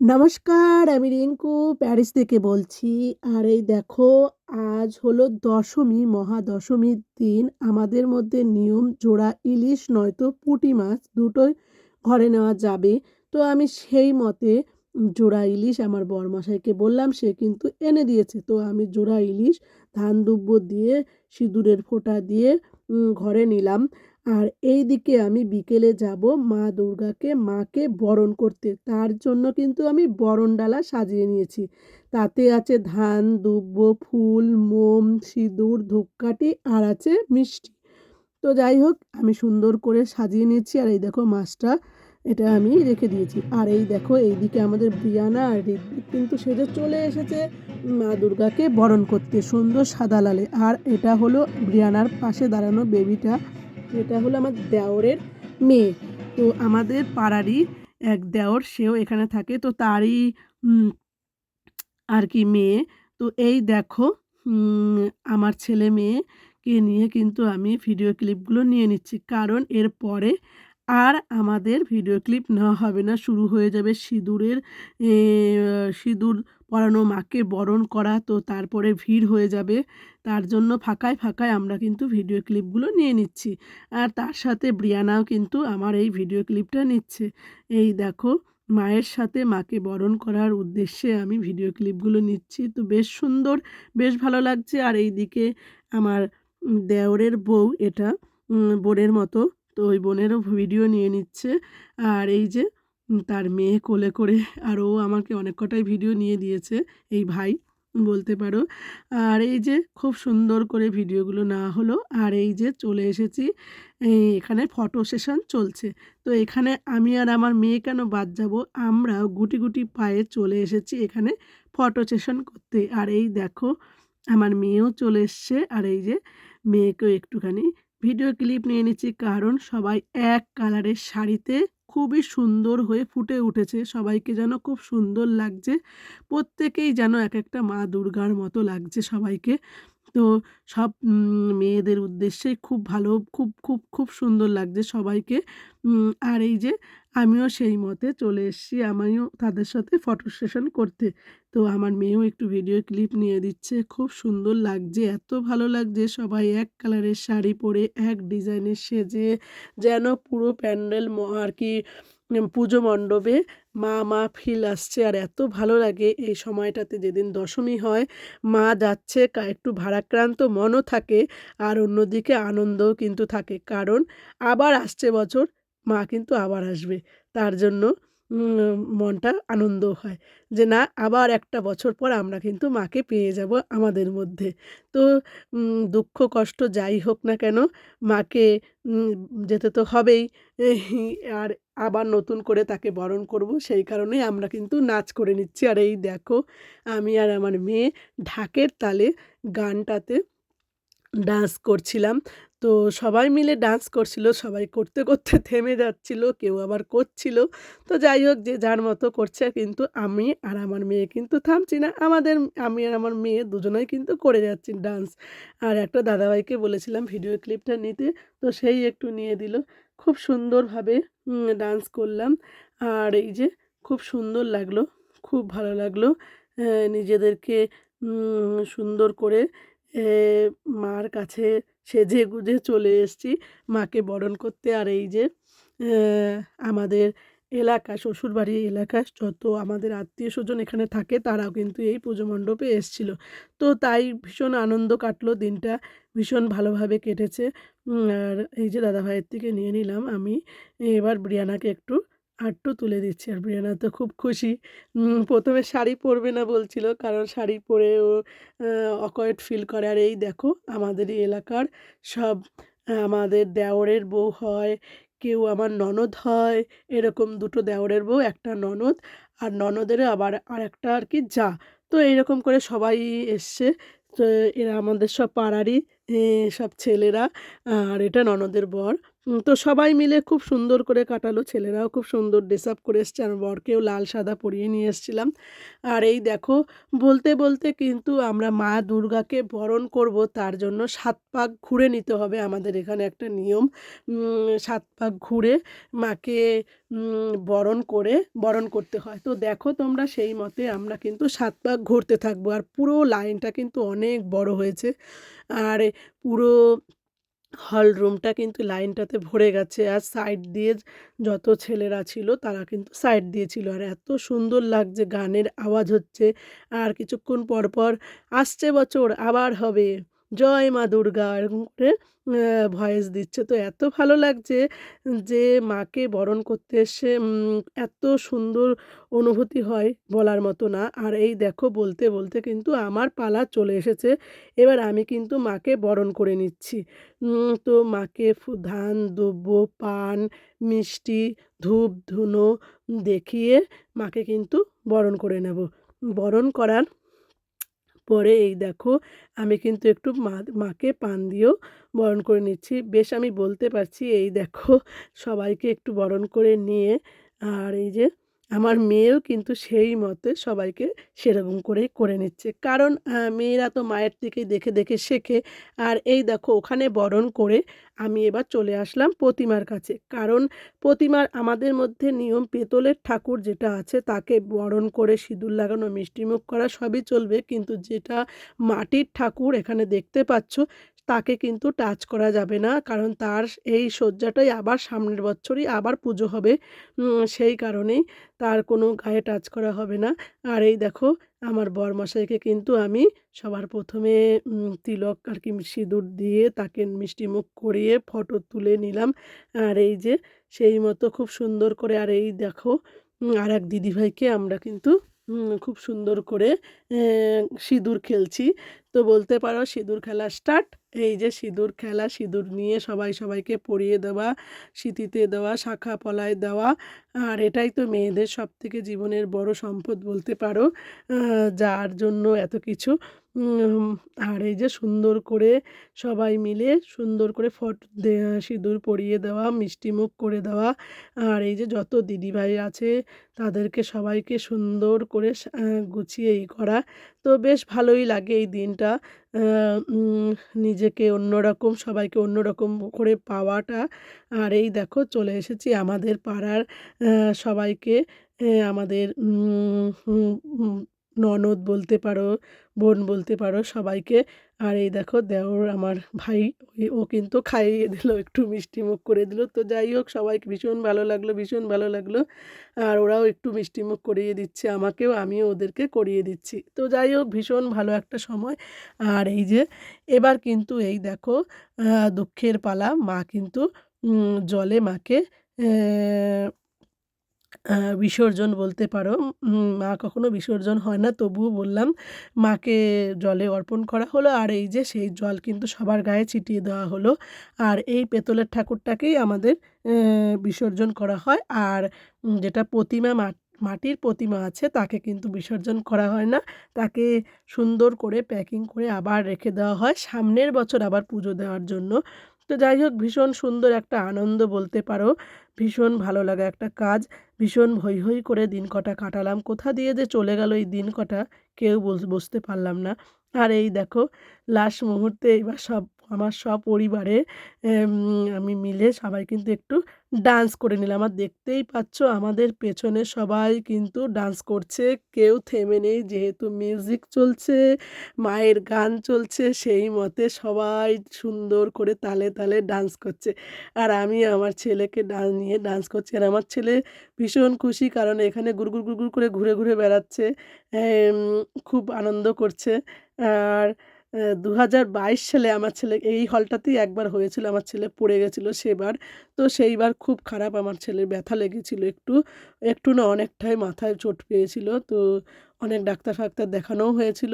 নমস্কার, আমি রিঙ্কু প্যারিস থেকে বলছি। আর এই দেখো, আজ হলো দশমী মহাদশমীর দিন। আমাদের মধ্যে নিয়ম, জোড়া, ইলিশ নয়তো পুঁটি মাছ দুটোই ঘরে নেওয়া যাবে। তো আমি সেই মতে জোড়া ইলিশ আমার বরমশাইকে বললাম, সে কিন্তু এনে দিয়েছে। তো আমি জোড়া ইলিশ, ধান দুব্য দিয়ে, সিঁদুরের ফোঁটা দিয়ে ঘরে নিলাম। আর এই দিকে আমি বিকেলে যাব মা দুর্গাকে, মাকে বরণ করতে। তার জন্য কিন্তু আমি বরণ ডালা সাজিয়ে নিয়েছি। তাতে আছে ধান দুব্য ফুল, মোম, সিঁদুর, ধূপকাঠি আর আছে মিষ্টি। তো যাই হোক, আমি সুন্দর করে সাজিয়ে নিয়েছি আর এই দেখো মাছটা, এটা আমি রেখে দিয়েছি। আর এই দেখো এইদিকে আমাদের ব্রিয়ানা আর ঋত্বিক কিন্তু সেজে চলে এসেছে মা দুর্গাকে বরণ করতে সুন্দর সাদা লালে। আর এটা হলো ব্রিয়ানার পাশে দাঁড়ানো বেবিটা এটা হলো আমার দেওরের মেয়ে। তো আমাদের পাড়ারই এক দেওর, সেও এখানে থাকে। তো তারই আর কি মেয়ে। তো এই দেখো আমার ছেলে মেয়েকে নিয়ে কিন্তু আমি ভিডিও ক্লিপগুলো নিয়ে নিচ্ছি। কারণ এর পরে আর আমাদের ভিডিও ক্লিপ নেওয়া হবে না। শুরু হয়ে যাবে সিঁদুরের সিঁদুর পরানো মাকে বরণ করা তো তারপরে ভিড় হয়ে যাবে। তার জন্য ফাঁকায় ফাঁকায় আমরা কিন্তু ভিডিও ক্লিপগুলো নিয়ে নিচ্ছি। আর তার সাথে ব্রিয়ানাও কিন্তু আমার এই ভিডিও ক্লিপটা নিচ্ছে। এই দেখো, মায়ের সাথে মাকে বরণ করার উদ্দেশ্যে আমি ভিডিও ক্লিপগুলো নিচ্ছি। তো বেশ সুন্দর, বেশ ভালো লাগছে। আর এই দিকে আমার দেওরের বউ এটা বোনের মতো, তো ওই বোনেরও ভিডিও নিয়ে নিচ্ছে। আর এই যে তার মেয়ে কোলে করে আর ও আমাকে অনেক কটাই ভিডিও নিয়ে দিয়েছে, এই ভাই, বলতে পারো। আর এই যে খুব সুন্দর করে ভিডিওগুলো না হলো, আর এই যে চলে এসেছি এখানে ফটো সেশন চলছে। তো এখানে আমি আর আমার মেয়ে কেন বাদ যাব? আমরাও গুটি গুটি পায়ে চলে এসেছি এখানে ফটো সেশন করতে। আর এই দেখো, আমার মেয়েও চলে এসছে, আর এই যে মেয়েকেও একটুখানি ভিডিও ক্লিপ নিয়ে নিচ্ছি, কারণ সবাই এক কালারের শাড়িতে খুবই সুন্দর হয়ে ফুটে উঠেছে। সবাইকে যেন খুব সুন্দর লাগছে। প্রত্যেকেই যেন এক একটা মা দুর্গার মতো লাগছে সবাইকে। তো সব মেয়েদের উদ্দেশ্যে খুব ভালো, খুব খুব খুব সুন্দর লাগছে সবাইকে। আর এই যে আমিও সেই মতে চলে এসেছি। আমিও তাদের সাথে ফটো সেশন করতে। তো আমার মেয়েও একটু ভিডিও ক্লিপ নিয়ে দিচ্ছে। খুব সুন্দর লাগছে। এত ভালো লাগছে সবাই এক কালারের শাড়ি পরে, এক ডিজাইনের সেজে, যেন পুরো প্যান্ডেল আর কি পুজো মণ্ডপে মা মা ফিল আসছে। আর এত ভালো লাগে এই সময়টাতে যেদিন দশমী হয়, মা যাচ্ছে একটু ভারাক্রান্ত মনও থাকে, আর অন্যদিকে আনন্দও কিন্তু থাকে। কারণ আবার আসছে বছর মা কিন্তু আবার আসবে। তার জন্য মনটা আনন্দ হয় যে না, আবার একটা বছর পর আমরা কিন্তু মাকে পেয়ে যাব আমাদের মধ্যে। তো দুঃখ, কষ্ট যাই হোক না কেন, মাকে যেতে তো হবেই। আর আবার নতুন করে তাকে বরণ করব, সেই কারণে আমরা কিন্তু নাচ করে নিচ্ছি। আর এই দেখো, আমি আর আমার মেয়ে ঢাকের তালে গানটাতে ডান্স করছিলাম। তো সবাই মিলে ডান্স করছিল, সবাই করতে করতে থেমে যাচ্ছিল, কেউ আবার করছিল। তো যাই হোক, যে যার মতো করছে কিন্তু আমি আর আমার মেয়ে কিন্তু থামছি না। আমাদের, আমি আর আমার মেয়ে দুজনেই কিন্তু করে যাচ্ছি ডান্স আর একটা দাদাভাইকে বলেছিলাম ভিডিও ক্লিপটা নিতে, তো সেই একটু নিয়ে দিল। খুব সুন্দরভাবে ডান্স করলাম। আর এই যে খুব সুন্দর লাগল, খুব ভালো লাগল নিজেদেরকে সুন্দর করে মার কাছে সেজে গুজে চলে এসেছি। মাকে বরণ করতে আর এই যে আমাদের এলাকা, শ্বশুরবাড়ি এলাকায় যত আমাদের আত্মীয় স্বজন এখানে থাকে, তারাও কিন্তু এই পুজো মণ্ডপে এসেছিল। তো তাই ভীষণ আনন্দ কাটলো, দিনটা ভীষণ ভালোভাবে কেটেছে। আর এই যে দাদাভাইয়ের থেকে নিয়ে নিলাম আমি। এবার ব্রিয়ানাকে একটু আটটু তুলে দিচ্ছি আর ব্রিয়ানা তো খুব খুশি। প্রথমে শাড়ি পরবে না বলছিল, কারণ শাড়ি পরে ও অকয়েট ফিল করে। আর এই দেখো, আমাদের এলাকার সব, আমাদের দেওরের বউ হয়, কেউ আমার ননদ হয়, এরকম দুটো দেওরের বউ, একটা ননদ, আর ননদেরও আবার আর একটা আর কি যা। তো এইরকম করে সবাই এসছে, তো এরা আমাদের সব পাড়ারই সব ছেলেরা, আর এটা ননদের বর। তো সবাই মিলে খুব সুন্দর করে কাটালো, ছেলেরাও খুব সুন্দর ড্রেস আপ করে এসছে, আর বরকেও লাল সাদা পরিয়ে নিয়ে এসেছিলাম। আর এই দেখো, বলতে বলতে কিন্তু আমরা মা দুর্গাকে বরণ করব, তার জন্য সাত পাক ঘুরে নিতে হবে আমাদের এখানে একটা নিয়ম। সাত পাক ঘুরে মাকে বরণ করে, বরণ করতে হয়। তো দেখো তোমরা সেই মতে আমরা কিন্তু সাত পাক ঘুরতে থাকব, আর পুরো লাইনটা কিন্তু অনেক বড় হয়েছে। আর পুরো হল রুমটা কিন্তু লাইনটাতে ভরে গেছে আর সাইড দিয়ে যত ছেলেরা ছিল তারা কিন্তু সাইড দিয়েছিল। আর এত সুন্দর লাগছে গানের আওয়াজ হচ্ছে। আর কিছুক্ষণ পর পর আসছে বছর, আবার হবে। জয় মা দুর্গা এরকম করে ভয়েস দিচ্ছে। তো এত ভালো লাগছে যে মাকে বরণ করতে এসে এত সুন্দর অনুভূতি হয় বলার মতো না। আর এই দেখো বলতে বলতে কিন্তু আমার পালা চলে এসেছে। এবার আমি কিন্তু মাকে বরণ করে নিচ্ছি। তো মাকে ধান, দ্রব্য, পান, মিষ্টি, ধূপ, ধুনো দেখিয়ে মাকে কিন্তু বরণ করে নেব। বরণ করার পরে এই দেখো, আমি কিন্তু একটু মা, মাকে পান দিয়েও বরণ করে নিচ্ছি। বেশ আমি বলতে পারছি, এই দেখো, সবাইকে একটু বরণ করে নিয়ে, আর এই যে আমার মেয়েও কিন্তু সেই মতে সবাইকে সেরকম করেই করে নিচ্ছে। কারণ মেয়েরা তো মায়ের থেকেই দেখে দেখে শেখে। আর এই দেখো, ওখানে বরণ করে আমি এবার চলে আসলাম প্রতিমার কাছে। কারণ, প্রতিমার আমাদের মধ্যে নিয়ম পেতলের ঠাকুর যেটা আছে, তাকে বরণ করে সিঁদুর লাগানো, মিষ্টিমুখ করা সবই চলবে। কিন্তু যেটা মাটির ঠাকুর এখানে দেখতে পাচ্ছ তাকে কিন্তু টাচ করা যাবে না। কারণ তার এই শয্যাটাই আবার সামনের বছরই আবার পুজো হবে। সেই কারণেই তার কোনো গায়ে টাচ করা হবে না। আর এই দেখো, আমার বরমশাইকে কিন্তু আমি সবার প্রথমে তিলক আর কি সিঁদুর দিয়ে তাকে মিষ্টিমুখ করিয়ে ফটো তুলে নিলাম। আর এই যে, সেই মতো খুব সুন্দর করে, আর এই দেখো আর এক দিদিভাইকে আমরা কিন্তু খুব সুন্দর করে সিঁদুর খেলছি। তো বলতে পারো সিঁদুর খেলা স্টার্ট এই যে সিঁদুর খেলা, সিঁদুর নিয়ে সবাই সবাইকে পরিয়ে দেওয়া, সিঁথিতে দেওয়া, শাখা পলায় দেওয়া। আর এটাই তো মেয়েদের সব থেকে জীবনের বড় সম্পদ বলতে পারো যার জন্য এত কিছু। আর এই যে সুন্দর করে সবাই মিলে সুন্দর করে ফট সিঁদুর পরিয়ে দেওয়া মিষ্টিমুখ করে দেওয়া। আর এই যে যত দিদিভাই আছে, তাদেরকে সবাইকে সুন্দর করে গুছিয়ে ই করা। তো বেশ ভালোই লাগে এই দিনটা। আহ, নিজেকে অন্যরকম সবাইকে অন্যরকম করে পাওয়াটা। আর এই দেখো চলে এসেছি আমাদের পাড়ার সবাইকে আমাদের ননদ বলতে পারো, বোন বলতে পারো সবাইকে। আর এই দেখো, দেওর আমার ভাই ও কিন্তু খাইয়ে দিল, একটু মিষ্টি মুখ করে দিল। তো যাই হোক, সবাইকে ভীষণ ভালো লাগল, ভীষণ ভালো লাগল। আর ওরাও একটু মিষ্টি মুখ করিয়ে দিচ্ছে আমাকেও, আমিও ওদেরকে করিয়ে দিচ্ছি। তো যাই হোক, ভীষণ ভালো একটা সময়। আর এই যে, এবার কিন্তু এই দেখো দুঃখের পালা, মা কিন্তু জলে মাকে বিসর্জন বলতে পারো। মা কখনো বিসর্জন হয় না, তবুও বললাম, মাকে জলে অর্পণ করা হলো। আর এই যে সেই জল কিন্তু সবার গায়ে ছিটিয়ে দেওয়া হলো। আর এই পেতলের ঠাকুরটাকেই আমাদের বিসর্জন করা হয়। আর যেটা প্রতিমা, মা, মাটির প্রতিমা আছে, তাকে কিন্তু বিসর্জন করা হয় না। তাকে সুন্দর করে প্যাকিং করে আবার রেখে দেওয়া হয়। সামনের বছর আবার পুজো দেওয়ার জন্য। তো যাই হোক, ভীষণ সুন্দর একটা আনন্দ বলতে পারো। ভীষণ ভালো লাগা একটা কাজ। ভীষণ হৈ হৈ করে দিন কটা কাটালাম। কোথা দিয়ে যে চলে গেল এই দিন কটা কেউ বুঝ- বুঝতে পারলাম না। আর এই দেখো, লাস্ট মুহূর্তে এবার সব আমার সপরিবারে আমি মিলে সবাই কিন্তু একটু ডান্স করে নিলাম। আর দেখতেই পাচ্ছ আমাদের পেছনে সবাই কিন্তু ডান্স করছে। কেউ থেমে নেই, যেহেতু মিউজিক চলছে, মায়ের গান চলছে, সেই মতে সবাই সুন্দর করে তালে তালে ডান্স করছে। আর আমি আমার ছেলেকে ডান্স নিয়ে ডান্স করছি। আর আমার ছেলে ভীষণ খুশি কারণ এখানে গুড়গুড় গুড়গুড় করে ঘুরে ঘুরে বেড়াচ্ছে। খুব আনন্দ করছে। আর দু হাজার বাইশ সালে আমার ছেলে, এই হলটাতেই একবার হয়েছিল, আমার ছেলে পড়ে গেছিল সেবার। তো সেইবার খুব খারাপ আমার ছেলের ব্যথা লেগেছিল একটু। একটু না অনেকটাই মাথায় চোট পেয়েছিল, তো অনেক ডাক্তার ফাক্তার দেখানোও হয়েছিল।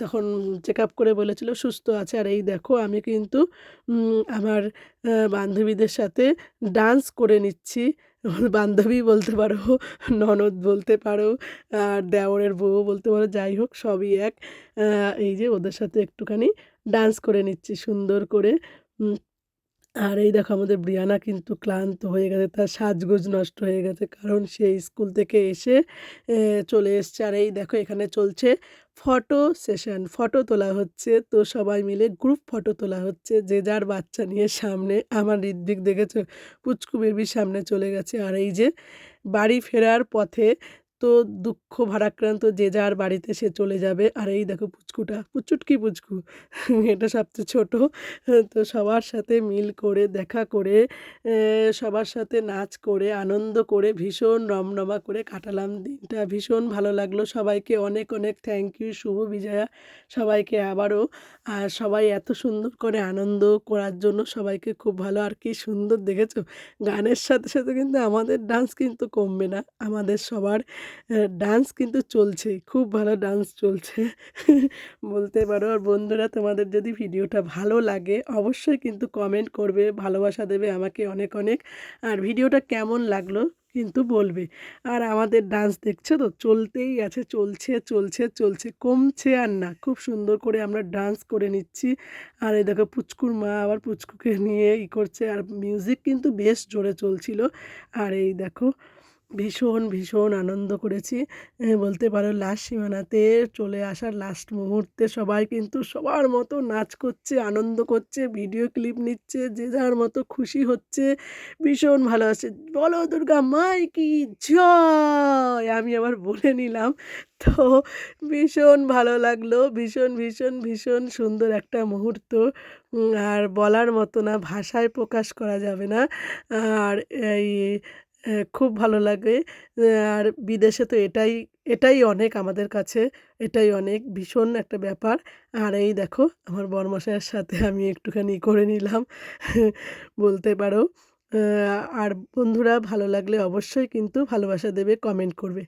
তখন চেক আপ করে বলেছিল, সুস্থ আছে, আর এই দেখো, আমি কিন্তু আমার বান্ধবীদের সাথে ডান্স করে নিচ্ছি। বান্ধবী বলতে পারো, ননদ বলতে পারো, আর দেওরের বউ বলতে পারো, যাই হোক সবই এক। এই যে ওদের সাথে একটুখানি ডান্স করে নিচ্ছি সুন্দর করে। আর এই দেখো আমাদের ব্রিয়ানা কিন্তু ক্লান্ত হয়ে গেছে, তার সাজগোজ নষ্ট হয়ে গেছে, কারণ সে স্কুল থেকে এসে চলে এসছে। আর এই দেখো এখানে চলছে ফটো সেশন, ফটো তোলা হচ্ছে। তো সবাই মিলে গ্রুপ ফটো তোলা হচ্ছে, যে যার বাচ্চা নিয়ে সামনে, আমার ঋদ্বিক দেখেছ? পুচকু বেবির সামনে চলে গেছে। আর এই যে বাড়ি ফেরার পথে তো দুঃখ ভারাক্রান্ত যে যার বাড়িতে সে চলে যাবে। আর এই দেখো পুচকুটা। পুচুটকি পুচকু? এটা সবচেয়ে ছোটো। তো সবার সাথে মিল করে, দেখা করে সবার সাথে নাচ করে, আনন্দ করে, ভীষণ রমরমা করে কাটালাম দিনটা। ভীষণ ভালো লাগল। সবাইকে অনেক অনেক থ্যাংক ইউ শুভ বিজয়া সবাইকে আবারও। আর সবাই এত সুন্দর করে আনন্দ করার জন্য সবাইকে খুব ভালো। আর কি সুন্দর, দেখেছ? গানের সাথে সাথে কিন্তু আমাদের ডান্স কিন্তু কমবে না। আমাদের সবার ডান্স কিন্তু চলছেই খুব ভালো ডান্স চলছে। বলতে পারো, আর বন্ধুরা, তোমাদের যদি ভিডিওটা ভালো লাগে, অবশ্যই কিন্তু কমেন্ট করবে, ভালোবাসা দেবে আমাকে অনেক অনেক। আর ভিডিওটা কেমন লাগল কিন্তু বলবে। আর আমাদের ডান্স দেখছ তো? চলতেই আছে, চলছে চলছে চলছে, কমছে আর না। খুব সুন্দর করে আমরা ডান্স করে নিচ্ছি। আর এই দেখো, পুচকুর মা আবার পুচকুকে নিয়ে ই করছে। আর মিউজিক কিন্তু বেশ জোরে চলছিল। আর এই দেখো ভীষণ ভীষণ আনন্দ করেছি। বলতে পারো লাস্ট সীমানাতে চলে আসার লাস্ট মুহূর্তে সবাই কিন্তু সবার মতো নাচ করছে, আনন্দ করছে ভিডিও ক্লিপ নিচ্ছে, যে যার মতো খুশি হচ্ছে, ভীষণ ভালো আছে। বলো দুর্গা মাই কি জয়! আমি আবার বলে নিলাম। তো ভীষণ ভালো লাগল, ভীষণ ভীষণ ভীষণ সুন্দর একটা মুহূর্ত। আর বলার মতো না, ভাষায় প্রকাশ করা যাবে না। আর এই খুব ভালো লাগে। আর বিদেশে তো এটাই এটাই অনেক আমাদের কাছে, এটাই অনেক ভীষণ একটা ব্যাপার। আর এই দেখো, আমার বরমশাইয়ের সাথে আমি একটুখানি করে নিলাম, বলতে পারো। আর বন্ধুরা, ভালো লাগলে অবশ্যই কিন্তু ভালোবাসা দেবে কমেন্ট করবে।